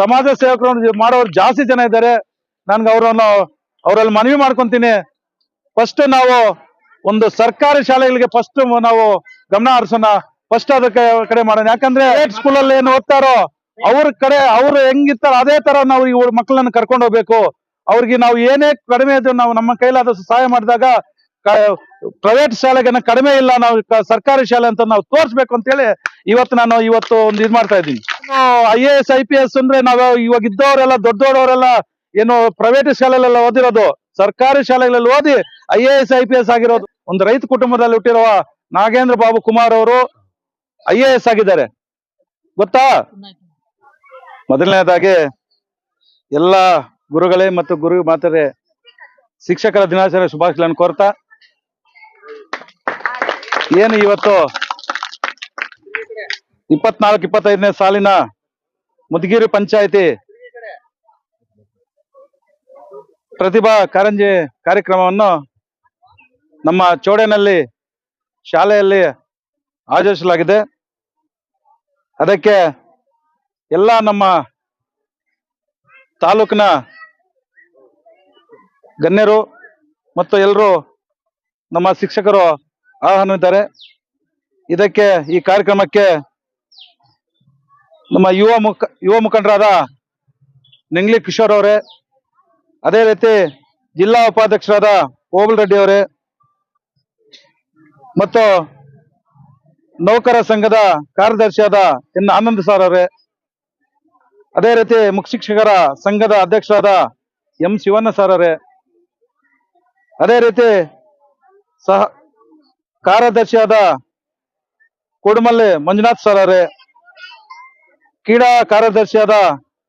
ಸಮಾಜ ಸೇವಕರು ಮಾಡೋರು ಜಾಸ್ತಿ ಜನ ಇದ್ದಾರೆ. ನನ್ಗೆ ಅವರನ್ನು ಅವರಲ್ಲಿ ಮನವಿ ಮಾಡ್ಕೊಂತೀನಿ. ಫಸ್ಟ್ ನಾವು ಒಂದು ಸರ್ಕಾರಿ ಶಾಲೆಗಳಿಗೆ ಫಸ್ಟ್ ನಾವು ಗಮನ ಹರಿಸೋಣ. ಫಸ್ಟ್ ಅದಕ್ಕೆ ಕಡೆ ಮಾಡೋಣ. ಯಾಕಂದ್ರೆ ಸ್ಕೂಲ್ ಅಲ್ಲಿ ಏನು ಓದ್ತಾರೋ ಅವ್ರ ಕಡೆ ಅವ್ರು ಹೆಂಗಿರ್ತಾರೋ ಅದೇ ತರ ನಾವು ಇವ್ರ ಮಕ್ಕಳನ್ನ ಕರ್ಕೊಂಡು ಹೋಗ್ಬೇಕು. ಅವ್ರಿಗೆ ನಾವು ಏನೇ ಕಡಿಮೆ ಇದ್ರು ನಾವು ನಮ್ಮ ಕೈಲಾದ ಸಹಾಯ ಮಾಡಿದಾಗ ಪ್ರೈವೇಟ್ ಶಾಲೆಗೆ ಕಡಿಮೆ ಇಲ್ಲ. ನಾವು ಸರ್ಕಾರಿ ಶಾಲೆ ಅಂತ ನಾವು ತೋರಿಸ್ಬೇಕು ಅಂತೇಳಿ ಇವತ್ತು ನಾನು ಇವತ್ತು ಒಂದು ಇದು ಮಾಡ್ತಾ ಇದ್ದೀನಿ. I A S I P S ಅಂದ್ರೆ ನಾವು ಇವಾಗ ಇದ್ದವರೆಲ್ಲ ದೊಡ್ಡ ದೊಡ್ಡವರೆಲ್ಲ ಏನು ಪ್ರೈವೇಟ್ ಶಾಲೆಲೆಲ್ಲ ಓದಿರೋದು, ಸರ್ಕಾರಿ ಶಾಲೆಗಳಲ್ಲಿ ಓದಿ I A S I P S ಆಗಿರೋದು. ಒಂದು ರೈತ ಕುಟುಂಬದಲ್ಲಿ ಹುಟ್ಟಿರುವ ನಾಗೇಂದ್ರ ಬಾಬು ಕುಮಾರ್ ಅವರು ಐ ಎ ಎಸ್ ಆಗಿದ್ದಾರೆ. ಗೊತ್ತಾ? ಮೊದಲನೇದಾಗಿ ಎಲ್ಲ ಗುರುಗಳೇ ಮತ್ತು ಗುರು ಮಾತರೆ ಶಿಕ್ಷಕರ ದಿನಾಚರಣೆ ಶುಭಾಶಯಗಳನ್ನು ಕೋರ್ತಾ. ಏನು ಇವತ್ತು ಇಪ್ಪತ್ನಾಲ್ಕು, ಇಪ್ಪತ್ತೈದನೇ ಸಾಲಿನ ಮುದಗಿರಿ ಪಂಚಾಯಿತಿ ಪ್ರತಿಭಾ ಕಾರಂಜಿ ಕಾರ್ಯಕ್ರಮವನ್ನು ನಮ್ಮ ಚೋಡೆನಲ್ಲಿ ಶಾಲೆಯಲ್ಲಿ ಆಯೋಜಿಸಲಾಗಿದೆ. ಅದಕ್ಕೆ ಎಲ್ಲ ನಮ್ಮ ತಾಲೂಕಿನ ಗಣ್ಯರು ಮತ್ತು ಎಲ್ಲರೂ ನಮ್ಮ ಶಿಕ್ಷಕರು ಆಹ್ವಾನಿದ್ದಾರೆ ಇದಕ್ಕೆ ಈ ಕಾರ್ಯಕ್ರಮಕ್ಕೆ ನಮ್ಮ ಯುವ ಮುಖ, ಯುವ ಮುಖಂಡರಾದ ನೆಂಗ್ಲಿ ಕಿಶೋರ್ ಅವರೇ, ಅದೇ ರೀತಿ ಜಿಲ್ಲಾ ಉಪಾಧ್ಯಕ್ಷರಾದ ಓಬಲ್ ರೆಡ್ಡಿ ಅವರೇ ಮತ್ತು ನೌಕರ ಸಂಘದ ಕಾರ್ಯದರ್ಶಿಯಾದ ಎನ್ ಆನಂದ್ ಸರ್ ಅವರೇ, ಅದೇ ರೀತಿ ಮುಖ್ಯ ಶಿಕ್ಷಕರ ಸಂಘದ ಅಧ್ಯಕ್ಷರಾದ ಎಂ ಶಿವಣ್ಣ ಸರ್ ಅವರೇ, ಅದೇ ರೀತಿ ಸಹ ಕಾರ್ಯದರ್ಶಿಯಾದ ಕುಡುಮಲ್ಲಿ ಮಂಜುನಾಥ್ ಸರ್ ಅವರೇ ಕ್ರೀಡಾ ಕಾರ್ಯದರ್ಶಿಯಾದ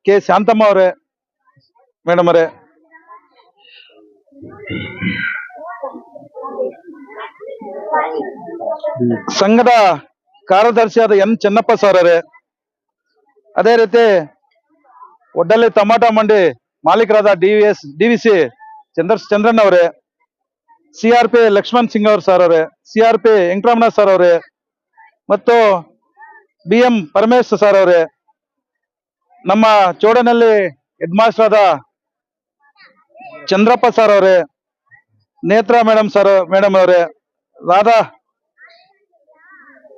ಕೆ ಶಾಂತಮ್ಮ ಅವರೇ, ಮೇಡಮ್ ಅವರೇ. ಸಂಘದ ಕಾರ್ಯದರ್ಶಿಯಾದ ಎನ್ ಚೆನ್ನಪ್ಪ ಸರ್ ಅವರೇ ಅದೇ ರೀತಿ ಒಡ್ಡಲ್ಲಿ ತಮಾಟ ಮಂಡಿ ಮಾಲೀಕರಾದ D V S, D C Chandra Chandranna ಅವರೇ, C R P Lakshman Singh ಅವ್ರ ಸರ್ ಅವರೇ C R P Venkataramana sir ಅವರೇ ಮತ್ತು ಬಿ ಎಂ ಪರಮೇಶ್ವರ್ ಸರ್ ಅವರೇ ನಮ್ಮ ಚೋಡನಲ್ಲಿ ಹೆಡ್ ಮಾಸ್ಟರ್ ಆದ ಚಂದ್ರಪ್ಪ ಸರ್ ಅವರೇ, ನೇತ್ರಾ ಮೇಡಮ್ ಸರ್ ಮೇಡಮ್ ಅವರೇ, Radha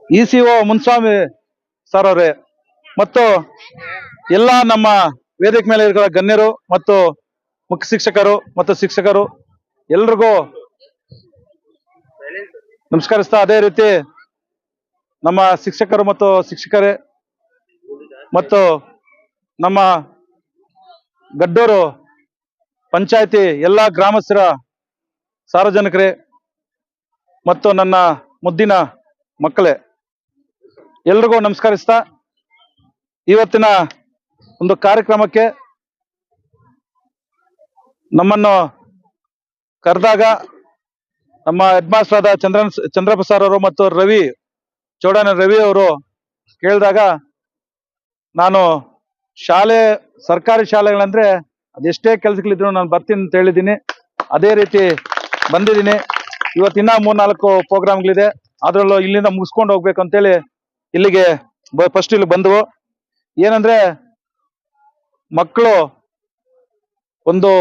E C O Munswamy sir ಅವರೇ, ಮತ್ತು ಎಲ್ಲ ನಮ್ಮ ವೇದಿಕೆ ಮೇಲೆ ಇರುವ ಗಣ್ಯರು ಮತ್ತು ಮುಖ್ಯ ಶಿಕ್ಷಕರು ಮತ್ತು ಶಿಕ್ಷಕರು ಎಲ್ರಿಗೂ ನಮಸ್ಕರಿಸ್ತಾ ಅದೇ ರೀತಿ ನಮ್ಮ ಶಿಕ್ಷಕರು ಮತ್ತು ಶಿಕ್ಷಕರೇ ಮತ್ತು ನಮ್ಮ ಗಡ್ಡೂರು ಪಂಚಾಯತಿ ಎಲ್ಲ ಗ್ರಾಮಸ್ಥರ ಸಾರ್ವಜನಿಕರೇ ಮತ್ತು ನನ್ನ ಮುದ್ದಿನ ಮಕ್ಕಳೇ, ಎಲ್ರಿಗೂ ನಮಸ್ಕರಿಸ್ತಾ ಇವತ್ತಿನ ಒಂದು ಕಾರ್ಯಕ್ರಮಕ್ಕೆ ನಮ್ಮನ್ನು ಕರೆದಾಗ ನಮ್ಮ ಹೆಡ್ ಮಾಸ್ಟರ್ ಆದ ಚಂದ್ರನ್ ಚಂದ್ರಪ್ಪ ಅವರು ಮತ್ತು ರವಿ ಚೌಡಾನ ರವಿ ಅವರು ಕೇಳಿದಾಗ ನಾನು ಶಾಲೆ, ಸರ್ಕಾರಿ ಶಾಲೆಗಳಂದ್ರೆ ಅದೆಷ್ಟೇ ಕೆಲಸಗಳಿದ್ರು ನಾನು ಬರ್ತೀನಿ ಅಂತ ಹೇಳಿದ್ದೀನಿ. ಅದೇ ರೀತಿ ಬಂದಿದ್ದೀನಿ. ಇವತ್ತಿನ್ನ ಮೂರ್ನಾಲ್ಕು ಪ್ರೋಗ್ರಾಮ್ಗಳಿದೆ. ಅದರಲ್ಲೂ ಇಲ್ಲಿಂದ ಮುಗಿಸ್ಕೊಂಡು ಹೋಗ್ಬೇಕು ಅಂತೇಳಿ ಇಲ್ಲಿಗೆ ಫಸ್ಟ್ ಇಲ್ಲಿ ಬಂದವು. ಏನಂದ್ರೆ ಮಕ್ಕಳು ಒಂದು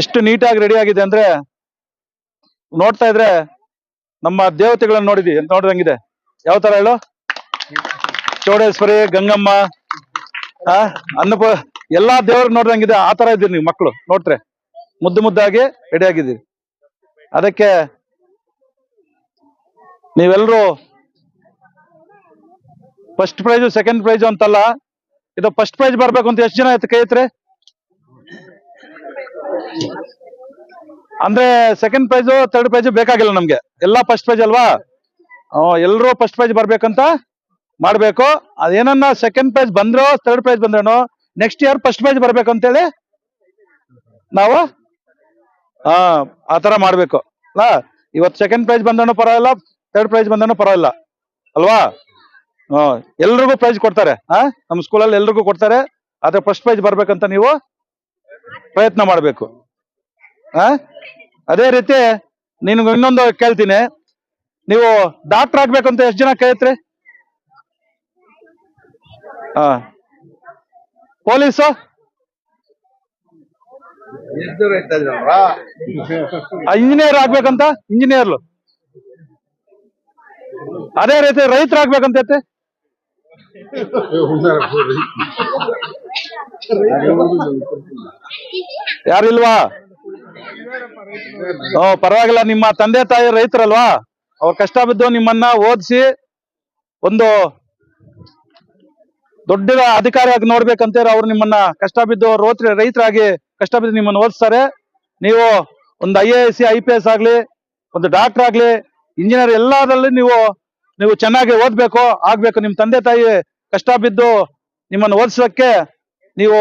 ಎಷ್ಟು ನೀಟಾಗಿ ರೆಡಿ ಆಗಿದೆ ಅಂದ್ರೆ ನೋಡ್ತಾ ಇದ್ರೆ ನಮ್ಮ ದೇವತೆಗಳನ್ನ ನೋಡಿದ್ವಿ, ನೋಡಿದಂಗಿದೆ. ಯಾವ ತರ ಹೇಳು? ಚೌಡೇಶ್ವರಿ, ಗಂಗಮ್ಮ, ಆ, ಅನ್ನಪ, ಎಲ್ಲಾ ದೇವರು ನೋಡ್ದಂಗಿದೆ ಆ ತರ ಇದ್ದೀರಿ ನೀವು ಮಕ್ಕಳು ನೋಡ್ರೆ ಮುದ್ದು ಮುದ್ದಾಗಿ ರೆಡಿ ಆಗಿದ್ದೀರಿ. ಅದಕ್ಕೆ ನೀವೆಲ್ಲರೂ ಫಸ್ಟ್ ಪ್ರೈಜು ಸೆಕೆಂಡ್ ಪ್ರೈಜು ಅಂತಲ್ಲ, ಇದು ಫಸ್ಟ್ ಪ್ರೈಜ್ ಬರ್ಬೇಕು ಅಂತ ಎಷ್ಟು ಜನ ಆಯ್ತು ಕೈ ಐತ್ರಿ ಅಂದ್ರೆ ಸೆಕೆಂಡ್ ಪ್ರೈಜು ಥರ್ಡ್ ಪ್ರೈಜು ಬೇಕಾಗಿಲ್ಲ ನಮ್ಗೆ. ಎಲ್ಲಾ ಫಸ್ಟ್ ಪ್ರೈಜ್ ಅಲ್ವಾ? ಎಲ್ಲರೂ ಫಸ್ಟ್ ಪ್ರೈಜ್ ಬರ್ಬೇಕಂತ ಮಾಡ್ಬೇಕು. ಅದೇನನ್ನ ಸೆಕೆಂಡ್ ಪ್ರೈಸ್ ಬಂದ್ರೋ ಥರ್ಡ್ ಪ್ರೈಸ್ ಬಂದ್ರೂ ನೆಕ್ಸ್ಟ್ ಇಯರ್ ಫಸ್ಟ್ ಪ್ರೈಸ್ ಬರ್ಬೇಕು ಅಂತೇಳಿ ನಾವು, ಆ ಆತರ ಮಾಡ್ಬೇಕು. ಅಲ್ಲ, ಇವತ್ತು ಸೆಕೆಂಡ್ ಪ್ರೈಸ್ ಬಂದನು ಪರವಾಗಿಲ್ಲ ಥರ್ಡ್ ಪ್ರೈಸ್ ಬಂದನು ಪರವಾಗಿಲ್ಲ. ಅಲ್ವಾ? ಹಾ ಎಲ್ರಿಗೂ ಪ್ರೈಸ್ ಕೊಡ್ತಾರೆ. ಹಾ ನಮ್ಮ ಸ್ಕೂಲಲ್ಲಿ ಎಲ್ರಿಗೂ ಕೊಡ್ತಾರೆ. ಆದ್ರೆ ಫಸ್ಟ್ ಪ್ರೈಸ್ ಬರ್ಬೇಕಂತ ನೀವು ಪ್ರಯತ್ನ ಮಾಡಬೇಕು. ಹಾ ಅದೇ ರೀತಿ ನಿನ್ಗೆ ಇನ್ನೊಂದು ಕೇಳ್ತೀನಿ. ನೀವು ಡಾಕ್ಟರ್ ಆಗ್ಬೇಕಂತ ಎಷ್ಟು ಜನ ಕೈತ್ರಿ ಹಾ. ಪೊಲೀಸು? ಇಂಜಿನಿಯರ್ ಆಗ್ಬೇಕಂತ? ಇಂಜಿನಿಯರ್ ಅದೇ ರೀತಿ ಯಾರು ಯಾರಿಲ್ವಾ ಓ, ಪರವಾಗಿಲ್ಲ, ನಿಮ್ಮ ತಂದೆ ತಾಯಿ ರೈತರಲ್ವಾ? ಅವ್ರ ಕಷ್ಟ ಬಿದ್ದು ನಿಮ್ಮನ್ನ ಓದಿಸಿ ಒಂದು ದೊಡ್ಡ ಅಧಿಕಾರಿಯಾಗಿ ನೋಡ್ಬೇಕಂತ ಅವ್ರು ನಿಮ್ಮನ್ನ ಕಷ್ಟ ಬಿದ್ದು ರೋತ್ರ ರೈತರಾಗಿ ಕಷ್ಟ ಬಿದ್ದು ನಿಮ್ಮನ್ನ ಓದಿಸ್ತಾರೆ. ನೀವು ಒಂದು I A S C I P S ಆಗ್ಲಿ, ಒಂದು ಡಾಕ್ಟರ್ ಆಗ್ಲಿ, ಇಂಜಿನಿಯರ್ ಎಲ್ಲದರಲ್ಲಿ ನೀವು ನೀವು ಚೆನ್ನಾಗಿ ಓದ್ಬೇಕು, ಆಗ್ಬೇಕು. ನಿಮ್ ತಂದೆ ತಾಯಿ ಕಷ್ಟ ಬಿದ್ದು ನಿಮ್ಮನ್ನು ಓದಿಸೋಕ್ಕೆ ನೀವು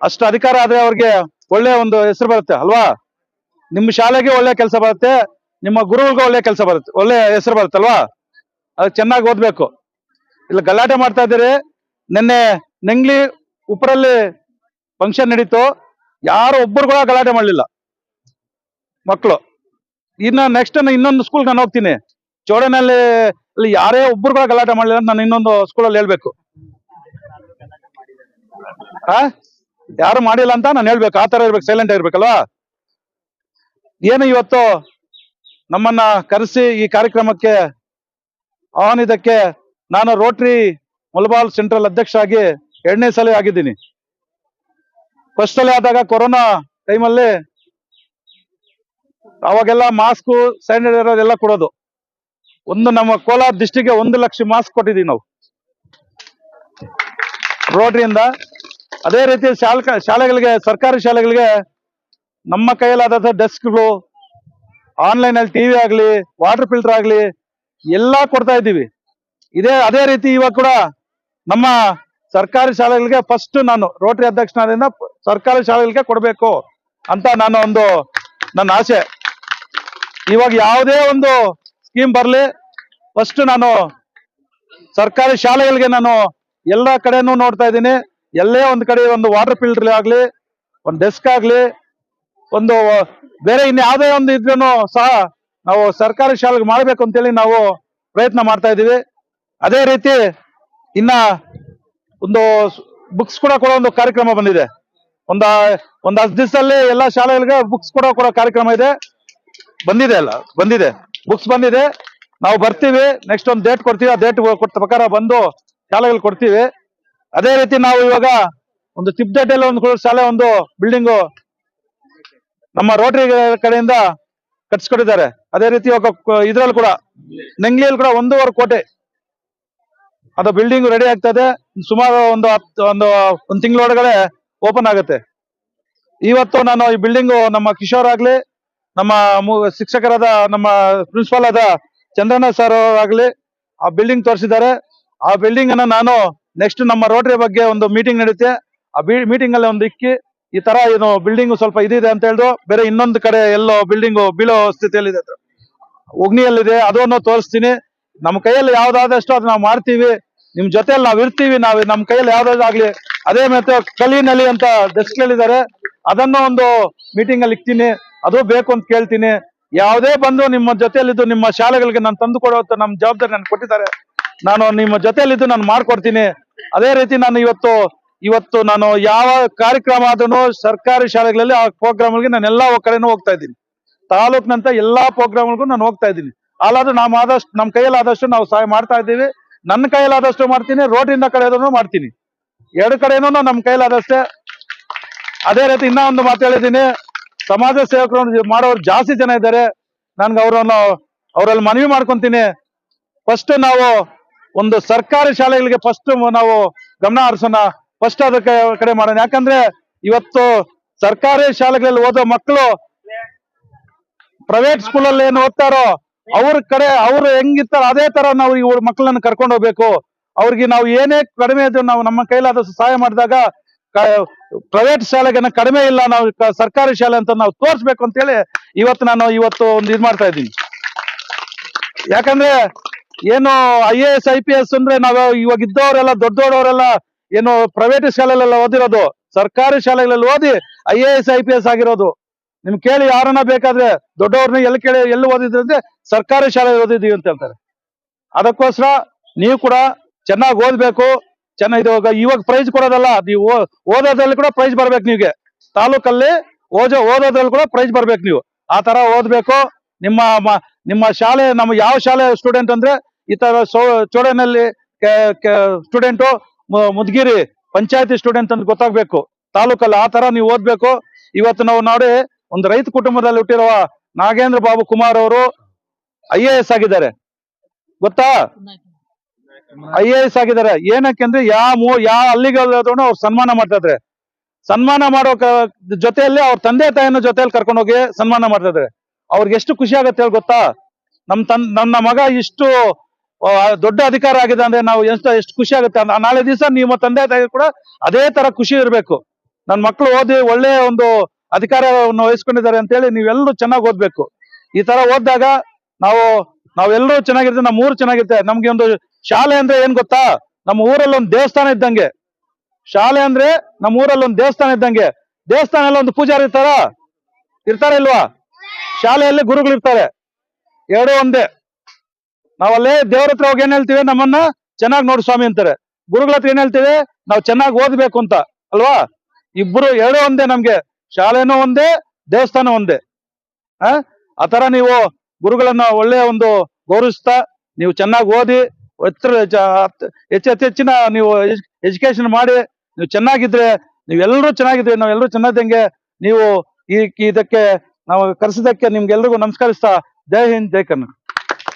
ಅಷ್ಟು ಅಧಿಕಾರ ಆದ್ರೆ ಅವ್ರಿಗೆ ಒಳ್ಳೆ ಒಂದು ಹೆಸರು ಬರುತ್ತೆ, ಅಲ್ವಾ? ನಿಮ್ಮ ಶಾಲೆಗೆ ಒಳ್ಳೆ ಕೆಲಸ ಬರುತ್ತೆ, ನಿಮ್ಮ ಗುರುಗಳಿಗೂ ಒಳ್ಳೆ ಕೆಲಸ ಬರುತ್ತೆ, ಒಳ್ಳೆ ಹೆಸರು ಬರುತ್ತಲ್ವಾ ಅದಕ್ಕೆ ಚೆನ್ನಾಗಿ ಓದ್ಬೇಕು. ಇಲ್ಲ ಗಲಾಟೆ ಮಾಡ್ತಾ ಇದ್ದೀರಿ ನಿನ್ನೆ ನೆಂಗ್ಲಿ ಉಪ್ಪರಲ್ಲಿ ಫಂಕ್ಷನ್ ನಡೀತು. ಯಾರು ಒಬ್ಬರು ಕೂಡ ಗಲಾಟೆ ಮಾಡಲಿಲ್ಲ. ಮಕ್ಕಳು ಇನ್ನ ನೆಕ್ಸ್ಟ್ ಇನ್ನೊಂದು ಸ್ಕೂಲ್ ನಾನು ಹೋಗ್ತೀನಿ. ಚೋಡನಲ್ಲಿ ಅಲ್ಲಿ ಯಾರೇ ಒಬ್ಬರು ಕೂಡ ಗಲಾಟೆ ಮಾಡಲಿಲ್ಲ ಅಂತ ನಾನು ಇನ್ನೊಂದು ಸ್ಕೂಲಲ್ಲಿ ಹೇಳ್ಬೇಕು. ಆ? ಯಾರು ಮಾಡಿಲ್ಲ ಅಂತ ನಾನು ಹೇಳ್ಬೇಕು. ಆ ತರ ಇರ್ಬೇಕು ಸೈಲೆಂಟ್ ಆಗಿರ್ಬೇಕಲ್ವಾ ಏನು ಇವತ್ತು ನಮ್ಮನ್ನ ಕರೆಸಿ ಈ ಕಾರ್ಯಕ್ರಮಕ್ಕೆ ಆಹ್ವಾನಿದಕ್ಕೆ ನಾನು ರೋಟರಿ ಮುಲ್ಬಾಲ್ ಸೆಂಟ್ರಲ್ ಅಧ್ಯಕ್ಷ ಆಗಿ ಎರಡನೇ ಸಲ ಆಗಿದ್ದೀನಿ. ಫಸ್ಟ್ ಸಲ ಆದಾಗ ಕೊರೋನಾ ಟೈಮಲ್ಲಿ ಅವಾಗೆಲ್ಲ ಮಾಸ್ಕ್ ಸ್ಯಾನಿಟೈಸರ್ ಎಲ್ಲ ಕೊಡೋದು. ಒಂದು ನಮ್ಮ ಕೋಲಾರ ಡಿಸ್ಟಿಕ್ಗೆ ಒಂದು ಲಕ್ಷ ಮಾಸ್ಕ್ ಕೊಟ್ಟಿದ್ದೀವಿ ನಾವು. ರೋಟರಿಯಿಂದ ಅದೇ ರೀತಿ ಶಾಲಕ, ಶಾಲೆಗಳಿಗೆ, ಸರ್ಕಾರಿ ಶಾಲೆಗಳಿಗೆ ನಮ್ಮ ಕೈಯಲ್ಲಾದ ಡೆಸ್ಕ್ಗಳು ಆನ್ಲೈನ್ ಅಲ್ಲಿ ಟಿವಿ ಆಗ್ಲಿ ವಾಟರ್ ಫಿಲ್ಟರ್ ಆಗ್ಲಿ ಎಲ್ಲಾ ಕೊಡ್ತಾ ಇದ್ದೀವಿ. ಇದೇ, ಅದೇ ರೀತಿ ಇವಾಗ ಕೂಡ ನಮ್ಮ ಸರ್ಕಾರಿ ಶಾಲೆಗಳಿಗೆ ಫಸ್ಟ್ ನಾನು ರೋಟರಿ ಅಧ್ಯಕ್ಷನಾದ್ರಿಂದ ಸರ್ಕಾರಿ ಶಾಲೆಗಳಿಗೆ ಕೊಡಬೇಕು ಅಂತ ನಾನು ಒಂದು, ನನ್ನ ಆಸೆ. ಇವಾಗ ಯಾವುದೇ ಒಂದು ಸ್ಕೀಮ್ ಬರಲಿ ಫಸ್ಟ್ ನಾನು ಸರ್ಕಾರಿ ಶಾಲೆಗಳಿಗೆ ನಾನು ಎಲ್ಲ ಕಡೆನೂ ನೋಡ್ತಾ ಇದ್ದೀನಿ. ಎಲ್ಲೇ ಒಂದು ಕಡೆ ಒಂದು ವಾಟರ್ ಫಿಲ್ಟರ್ ಆಗಲಿ, ಒಂದು ಡೆಸ್ಕ್ ಆಗಲಿ, ಒಂದು ಬೇರೆ ಇನ್ಯಾವುದೇ ಒಂದು ಇದ್ರೂ ಸಹ ನಾವು ಸರ್ಕಾರಿ ಶಾಲೆಗೆ ಮಾಡಬೇಕು ಅಂತೇಳಿ ನಾವು ಪ್ರಯತ್ನ ಮಾಡ್ತಾ ಇದ್ದೀವಿ. ಅದೇ ರೀತಿ ಇನ್ನ ಒಂದು ಬುಕ್ಸ್ ಕೂಡ ಕೊಡೋ ಒಂದು ಕಾರ್ಯಕ್ರಮ ಬಂದಿದೆ. ಒಂದ, ಒಂದ್ ಹತ್ತು ದಿವಸದಲ್ಲಿ ಎಲ್ಲಾ ಶಾಲೆಗಳಿಗೆ ಬುಕ್ಸ್ ಕೊಡೋ ಕೊಡೋ ಕಾರ್ಯಕ್ರಮ ಇದೆ. ಬಂದಿದೆ ಅಲ್ಲ, ಬಂದಿದೆ. ಬುಕ್ಸ್ ಬಂದಿದೆ. ನಾವು ಬರ್ತೀವಿ. ನೆಕ್ಸ್ಟ್ ಒಂದು ಡೇಟ್ ಕೊಡ್ತೀವಿ. ಆ ಡೇಟ್ ಕೊಟ್ಟ ಪ್ರಕಾರ ಬಂದು ಶಾಲೆಗಳು ಕೊಡ್ತೀವಿ. ಅದೇ ರೀತಿ ನಾವು ಇವಾಗ ಒಂದು ತಿಪ್ದಡ್ಡಿಯಲ್ಲಿ ಒಂದು ಶಾಲೆ ಒಂದು ಬಿಲ್ಡಿಂಗು ನಮ್ಮ ರೋಟರಿ ಕಡೆಯಿಂದ ಕಟ್ಸ್ಕೊಟ್ಟಿದ್ದಾರೆ. ಅದೇ ರೀತಿ ಇವಾಗ ಇದ್ರಲ್ಲಿ ಕೂಡ, ನೆಂಗ್ಲಿಯಲ್ಲಿ ಕೂಡ ಒಂದೂವರೆ ಕೋಟೆ ಅದು ಬಿಲ್ಡಿಂಗ್ ರೆಡಿ ಆಗ್ತದೆ. ಸುಮಾರು ಒಂದು ಹತ್ತು, ಒಂದು ಒಂದು ತಿಂಗಳೊಳಗಡೆ ಓಪನ್ ಆಗುತ್ತೆ. ಇವತ್ತು ನಾನು ಈ ಬಿಲ್ಡಿಂಗ್ ನಮ್ಮ ಕಿಶೋರ್ ಆಗ್ಲಿ, ನಮ್ಮ ಶಿಕ್ಷಕರಾದ ನಮ್ಮ ಪ್ರಿನ್ಸಿಪಾಲ್ ಆದ ಚಂದ್ರಣ್ಣ ಸರ್ ಆಗ್ಲಿ, ಆ ಬಿಲ್ಡಿಂಗ್ ತೋರಿಸಿದ್ದಾರೆ. ಆ ಬಿಲ್ಡಿಂಗ್ ಅನ್ನ ನಾನು ನೆಕ್ಸ್ಟ್ ನಮ್ಮ ರೋಟರಿ ಬಗ್ಗೆ ಒಂದು ಮೀಟಿಂಗ್ ನಡೆಯುತ್ತೆ ಆ ಮೀಟಿಂಗ್ ಅಲ್ಲಿ ಒಂದು ಇಕ್ಕಿ, ಈ ತರ ಏನು ಬಿಲ್ಡಿಂಗ್ ಸ್ವಲ್ಪ ಇದಿದೆ ಅಂತ ಹೇಳಿದ್ರು ಬೇರೆ ಇನ್ನೊಂದು ಕಡೆ ಎಲ್ಲೋ ಬಿಲ್ಡಿಂಗ್ ಬೀಳೋ ಸ್ಥಿತಿಯಲ್ಲಿದೆ. ಅದು ಉಗ್ನಿಯಲ್ಲಿದೆ ಅದನ್ನು ತೋರಿಸ್ತೀನಿ. ನಮ್ಮ ಕೈಯಲ್ಲಿ ಯಾವ್ದಾದಷ್ಟು ಅದನ್ನ ನಾವು ಮಾಡ್ತೀವಿ. ನಿಮ್ ಜೊತೆ ನಾವ್ ಇರ್ತೀವಿ, ನಾವ್ ನಮ್ ಕೈಯಲ್ಲಿ ಯಾವ್ದಾಗ್ಲಿ ಅದೇ ಮತ್ತೆ ಕಲಿನಲ್ಲಿ ಅಂತ ಡೆಸ್ಕ್ ಹೇಳಿದ್ದಾರೆ ಅದನ್ನ ಒಂದು ಮೀಟಿಂಗ್ ಅಲ್ಲಿ ಇಕ್ತೀನಿ, ಅದು ಬೇಕು ಅಂತ ಕೇಳ್ತೀನಿ. ಯಾವುದೇ ಬಂದು ನಿಮ್ಮ ಜೊತೆಯಲ್ಲಿದ್ದು ನಿಮ್ಮ ಶಾಲೆಗಳಿಗೆ ನಾನು ತಂದು ಕೊಡೋ ನಮ್ಮ ಜವಾಬ್ದಾರಿ ನಾನು ಕೊಟ್ಟಿದ್ದಾರೆ. ನಾನು ನಿಮ್ಮ ಜೊತೆಯಲ್ಲಿದ್ದು ನಾನು ಮಾಡ್ಕೊಡ್ತೀನಿ. ಅದೇ ರೀತಿ ನಾನು ಇವತ್ತು ಇವತ್ತು ನಾನು ಯಾವ ಕಾರ್ಯಕ್ರಮ ಆದ್ರೂ ಸರ್ಕಾರಿ ಶಾಲೆಗಳಲ್ಲಿ ಆ ಪ್ರೋಗ್ರಾಮ್ಗಳಿಗೆ ನಾನು ಎಲ್ಲಾ ಕಡೆನೂ ಹೋಗ್ತಾ ಇದ್ದೀನಿ. ತಾಲೂಕ್ನಂತ ಎಲ್ಲಾ ಪ್ರೋಗ್ರಾಮ್ಗಳಿಗೂ ನಾನು ಹೋಗ್ತಾ ಇದ್ದೀನಿ. ಅಲ್ಲಾದ್ರೂ ನಾವು ಆದಷ್ಟು ನಮ್ಮ ಕೈಯಲ್ಲಿ ಆದಷ್ಟು ನಾವು ಸಹಾಯ ಮಾಡ್ತಾ ಇದ್ದೀವಿ. ನನ್ನ ಕೈಲಾದಷ್ಟು ಮಾಡ್ತೀನಿ ರೋಡ್ ಮಾಡ್ತೀನಿ ಕಡೆ ಕಡೆಯೂ ಮಾಡ್ತೀನಿ. ಎರಡು ಕಡೆನೂ ನಮ್ಮ ಕೈಲಾದಷ್ಟೇ ಅದೇ ರೀತಿ ಇನ್ನೂ ಒಂದು ಮಾತು ಹೇಳಿದ್ದೀನಿ. ಸಮಾಜ ಸೇವಕರು ಮಾಡೋರು ಜಾಸ್ತಿ ಜನ ಇದ್ದಾರೆ. ನನ್ಗೆ ಅವರನ್ನು, ಅವರಲ್ಲಿ ಮನವಿ ಮಾಡ್ಕೊಂತೀನಿ. ಫಸ್ಟ್ ನಾವು ಒಂದು ಸರ್ಕಾರಿ ಶಾಲೆಗಳಿಗೆ ಫಸ್ಟ್ ನಾವು ಗಮನ ಹರಿಸೋಣ. ಫಸ್ಟ್ ಅದಕ್ಕೆ ಕಡೆ ಮಾಡೋಣ. ಯಾಕಂದ್ರೆ ಇವತ್ತು ಸರ್ಕಾರಿ ಶಾಲೆಗಳಲ್ಲಿ ಓದೋ ಮಕ್ಕಳು ಪ್ರೈವೇಟ್ ಸ್ಕೂಲಲ್ಲಿ ಏನು ಓದ್ತಾರೋ ಅವ್ರ ಕಡೆ ಅವ್ರು ಹೆಂಗಿರ್ತಾರ ಅದೇ ತರ ನಾವು ಇವ್ರ ಮಕ್ಕಳನ್ನ ಕರ್ಕೊಂಡು ಹೋಗ್ಬೇಕು. ಅವ್ರಿಗೆ ನಾವು ಏನೇ ಕಡಿಮೆ ಇದ್ರೆ ನಾವು ನಮ್ಮ ಕೈಲಾದಷ್ಟು ಸಹಾಯ ಮಾಡಿದಾಗ ಪ್ರೈವೇಟ್ ಶಾಲೆಗೆ ಕಡಿಮೆ ಇಲ್ಲ, ನಾವು ಸರ್ಕಾರಿ ಶಾಲೆ ಅಂತ ನಾವು ತೋರಿಸ್ಬೇಕು ಅಂತ ಹೇಳಿ ಇವತ್ತು ನಾನು ಇವತ್ತು ಒಂದು ಇದು ಮಾಡ್ತಾ ಇದ್ದೀನಿ. ಯಾಕಂದ್ರೆ ಏನು I A S I P S ಅಂದ್ರೆ ನಾವು ಇವಾಗ ಇದ್ದವರೆಲ್ಲ, ದೊಡ್ಡ ದೊಡ್ಡವರೆಲ್ಲ ಏನು ಪ್ರೈವೇಟ್ ಶಾಲೆಲೆಲ್ಲ ಓದಿರೋದು, ಸರ್ಕಾರಿ ಶಾಲೆಗಳಲ್ಲಿ ಓದಿ I A S I P S ಆಗಿರೋದು. ನಿಮ್ ಕೇಳಿ ಯಾರನ್ನ ಬೇಕಾದ್ರೆ ದೊಡ್ಡವ್ರನ್ನ ಎಲ್ಲಿ ಕೇಳಿ, ಎಲ್ಲಿ ಓದಿದ್ರು ಅಂದ್ರೆ ಸರ್ಕಾರಿ ಶಾಲೆ ಓದಿದೀವಿ ಅಂತ ಹೇಳ್ತಾರೆ. ಅದಕ್ಕೋಸ್ಕರ ನೀವು ಕೂಡ ಚೆನ್ನಾಗಿ ಓದ್ಬೇಕು, ಚೆನ್ನಾಗಿ ಇವಾಗ ಇವಾಗ ಪ್ರೈಸ್ ಕೊಡೋದಲ್ಲ, ನೀವು ಓದೋದ್ರಲ್ಲಿ ಕೂಡ ಪ್ರೈಸ್ ಬರ್ಬೇಕು ನೀವ್ಗೆ ತಾಲೂಕಲ್ಲಿ ಓಜ ಓದೋದ್ರಲ್ಲಿ ಕೂಡ ಪ್ರೈಸ್ ಬರ್ಬೇಕು ನೀವು. ಆ ತರ ಓದ್ಬೇಕು. ನಿಮ್ಮ ನಿಮ್ಮ ಶಾಲೆ, ನಮ್ಮ ಯಾವ ಶಾಲೆ ಸ್ಟೂಡೆಂಟ್ ಅಂದ್ರೆ ಈ ತರ ಚೋಡನಲ್ಲಿ ಸ್ಟೂಡೆಂಟು ಮುದ್ಗಿರಿ ಪಂಚಾಯತಿ ಸ್ಟೂಡೆಂಟ್ ಅಂತ ಗೊತ್ತಾಗ್ಬೇಕು. ತಾಲೂಕಲ್ಲಿ ಆ ತರ ನೀವು ಓದ್ಬೇಕು. ಇವತ್ತು ನಾವು ನೋಡಿ ಒಂದು ರೈತ ಕುಟುಂಬದಲ್ಲಿ ಹುಟ್ಟಿರುವ ನಾಗೇಂದ್ರ ಬಾಬು ಕುಮಾರ್ ಅವರು ಐ ಎ ಎಸ್ ಆಗಿದ್ದಾರೆ. ಗೊತ್ತಾ? ಐ ಎ ಎಸ್ ಆಗಿದ್ದಾರೆ. ಏನಕ್ಕೆಂದ್ರೆ ಯಾವ ಯಾವ ಅಲ್ಲಿಗೆ ಅವ್ರು ಸನ್ಮಾನ ಮಾಡ್ತಾ ಇದ್ರೆ ಸನ್ಮಾನ ಮಾಡೋ ಜೊತೆಯಲ್ಲಿ ಅವ್ರ ತಂದೆ ತಾಯಿನ ಜೊತೆಯಲ್ಲಿ ಕರ್ಕೊಂಡು ಹೋಗಿ ಸನ್ಮಾನ ಮಾಡ್ತಾ ಇದ್ರೆ ಅವ್ರಿಗೆ ಎಷ್ಟು ಖುಷಿ ಆಗುತ್ತೆ ಹೇಳಿ ಗೊತ್ತಾ? ನಮ್ ತನ್, ನನ್ನ ಮಗ ಇಷ್ಟು ದೊಡ್ಡ ಅಧಿಕಾರ ಆಗಿದೆ ಅಂದ್ರೆ ನಾವು ಎಷ್ಟು ಎಷ್ಟು ಖುಷಿ ಆಗುತ್ತೆ ನಾಳೆ ದಿವಸ ನಿಮ್ಮ ತಂದೆ ತಾಯಿ ಕೂಡ ಅದೇ ತರ ಖುಷಿ ಇರಬೇಕು. ನನ್ನ ಮಕ್ಕಳು ಓದಿ ಒಳ್ಳೆ ಒಂದು ಅಧಿಕಾರವನ್ನು ವಹಿಸ್ಕೊಂಡಿದ್ದಾರೆ ಅಂತೇಳಿ ನೀವೆಲ್ಲರೂ ಚೆನ್ನಾಗಿ ಓದ್ಬೇಕು. ಈ ತರ ಓದಿದಾಗ ನಾವು ನಾವೆಲ್ಲರೂ ಚೆನ್ನಾಗಿರ್ತೇವೆ, ನಮ್ಮ ಊರು ಚೆನ್ನಾಗಿರುತ್ತೆ ನಮ್ಗೆ ಒಂದು ಶಾಲೆ ಅಂದ್ರೆ ಏನ್ ಗೊತ್ತಾ? ನಮ್ಮ ಊರಲ್ಲಿ ಒಂದು ದೇವಸ್ಥಾನ ಇದ್ದಂಗೆ. ಶಾಲೆ ಅಂದ್ರೆ ನಮ್ಮ ಊರಲ್ಲಿ ಒಂದು ದೇವಸ್ಥಾನ ಇದ್ದಂಗೆ. ದೇವಸ್ಥಾನ ಒಂದು ಪೂಜಾರಿ ಇರ್ತಾರ? ಇರ್ತಾರ ಇಲ್ವಾ? ಶಾಲೆಯಲ್ಲಿ ಗುರುಗಳು ಇರ್ತಾರೆ. ಎರಡೂ ಒಂದೇ. ನಾವಲ್ಲೇ ದೇವ್ರ ಹತ್ರ ಹೋಗಿ ಏನ್ ಹೇಳ್ತೀವಿ? ನಮ್ಮನ್ನ ಚೆನ್ನಾಗಿ ನೋಡು ಸ್ವಾಮಿ ಅಂತಾರೆ. ಗುರುಗಳ ಹತ್ರ ಏನ್ ಹೇಳ್ತೀವಿ? ನಾವು ಚೆನ್ನಾಗಿ ಓದ್ಬೇಕು ಅಂತ. ಅಲ್ವಾ? ಇಬ್ರು, ಎರಡು ಒಂದೇ ನಮ್ಗೆ. ಶಾಲೆನೂ ಒಂದೇ ದೇವಸ್ಥಾನ ಒಂದೇ. ಆ? ಆ ತರ ನೀವು ಗುರುಗಳನ್ನ ಒಳ್ಳೆಯ ಒಂದು ಗೌರವಿಸ್ತಾ, ನೀವು ಚೆನ್ನಾಗಿ ಓದಿ ಹತ್- ಹೆಚ್ಚು ಹೆಚ್ಚು ಹೆಚ್ಚಿನ ನೀವು ಎಜುಕೇಶನ್ ಮಾಡಿ, ನೀವು ಚೆನ್ನಾಗಿದ್ರೆ ನೀವೆಲ್ಲರೂ ಚೆನ್ನಾಗಿದ್ರೆ ನಾವೆಲ್ಲರೂ ಚೆನ್ನಾಗಿದ್ದಂಗೆ ನೀವು ಈ ಇದಕ್ಕೆ, ನಾವು ಕರೆಸಿದಕ್ಕೆ ನಿಮ್ಗೆಲ್ರಿಗೂ ನಮಸ್ಕರಿಸ್ತಾ, ಜೈ ಹಿಂದ್, ಜೈ ಕನ್ನಡ